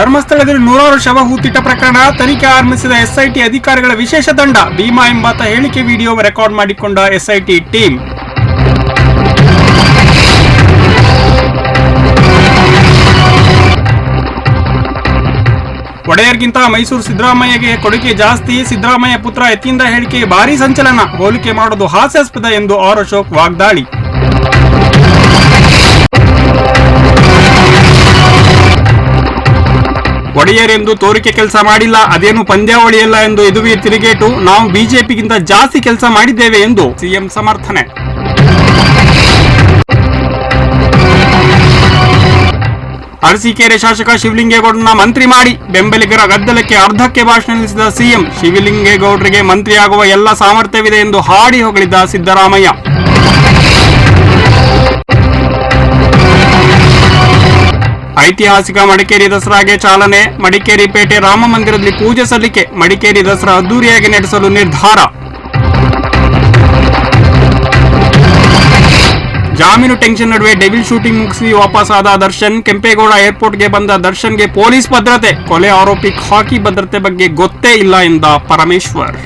ಧರ್ಮಸ್ಥಳದಲ್ಲಿ ನೂರಾರು ಶವ ಹೂತಿಟ್ಟ ಪ್ರಕರಣ. ತನಿಖೆ ಆರಂಭಿಸಿದ ಎಸ್ಐಟಿ ಅಧಿಕಾರಿಗಳ ವಿಶೇಷ ತಂಡ. ಭೀಮಾ ಎಂಬಾತ ಹೇಳಿಕೆ ವಿಡಿಯೋ ರೆಕಾರ್ಡ್ ಮಾಡಿಕೊಂಡ ಎಸ್ಐಟಿ ಟೀಮ್. ಒಡೆಯರ್ಗಿಂತ ಮೈಸೂರು ಸಿದ್ದರಾಮಯ್ಯಗೆ ಕೊಡುಗೆ ಜಾಸ್ತಿ. ಸಿದ್ದರಾಮಯ್ಯ ಪುತ್ರ ಎತ್ತಿಂದ ಹೇಳಿಕೆ ಭಾರೀ ಸಂಚಲನ. ಹೋಲಿಕೆ ಮಾಡೋದು ಹಾಸ್ಯಾಸ್ಪದ ಎಂದು ಆರ್ ಅಶೋಕ್ ವಾಗ್ದಾಳಿ. ಒಡೆಯರೆಂದು ತೋರಿಕೆ ಕೆಲಸ ಮಾಡಿಲ್ಲ, ಅದೇನು ಪಂದ್ಯಾವಳಿಯಲ್ಲ ಎಂದು ಇದುವೇ ತಿರುಗೇಟು, ನಾವು ಬಿಜೆಪಿಗಿಂತ ಜಾಸ್ತಿ ಕೆಲಸ ಮಾಡಿದ್ದೇವೆ ಎಂದು ಸಿಎಂ ಸಮರ್ಥನೆ. ಅರಸೀಕೆರೆ ಶಾಸಕ ಶಿವಲಿಂಗೇಗೌಡರನ್ನ ಮಂತ್ರಿ ಮಾಡಿ, ಬೆಂಬಲಿಗರ ಗದ್ದಲಕ್ಕೆ ಅರ್ಧಕ್ಕೆ ಭಾಷಣ ನಿಲ್ಲಿಸಿದ ಸಿಎಂ, ಶಿವಲಿಂಗೇಗೌಡರಿಗೆ ಮಂತ್ರಿಯಾಗುವ ಎಲ್ಲ ಸಾಮರ್ಥ್ಯವಿದೆ ಎಂದು ಹಾಡಿ ಹೊಗಳಿದ್ದ ಸಿದ್ದರಾಮಯ್ಯ. ಐತಿಹಾಸಿಕ ಮಡಿಕೇರಿ ದಸರಾಗೆ ಚಾಲನೆ. ಮಡಿಕೇರಿ ಪೇಟೆ ರಾಮ ಮಂದಿರದಲ್ಲಿ ಪೂಜೆ ಸಲ್ಲಿಕೆ. ಮಡಿಕೇರಿ ದಸರಾ ಅದ್ದೂರಿಯಾಗಿ ನಡೆಸಲು ನಿರ್ಧಾರ. ಜಾಮೀನು ಟೆನ್ಷನ್ ನಡುವೆ ಡೆವಿಲ್ ಶೂಟಿಂಗ್ ಮುಗಿಸಿ ವಾಪಸ್ ಆದ ದರ್ಶನ್, ಕೆಂಪೇಗೌಡ ಏರ್ಪೋರ್ಟ್ಗೆ ಬಂದ ದರ್ಶನ್ಗೆ ಪೊಲೀಸ್ ಭದ್ರತೆ. ಕೊಲೆ ಆರೋಪಿ ಖಾಕಿ ಭದ್ರತೆ ಬಗ್ಗೆ ಗೊತ್ತೇ ಇಲ್ಲ ಎಂದ ಪರಮೇಶ್ವರ್.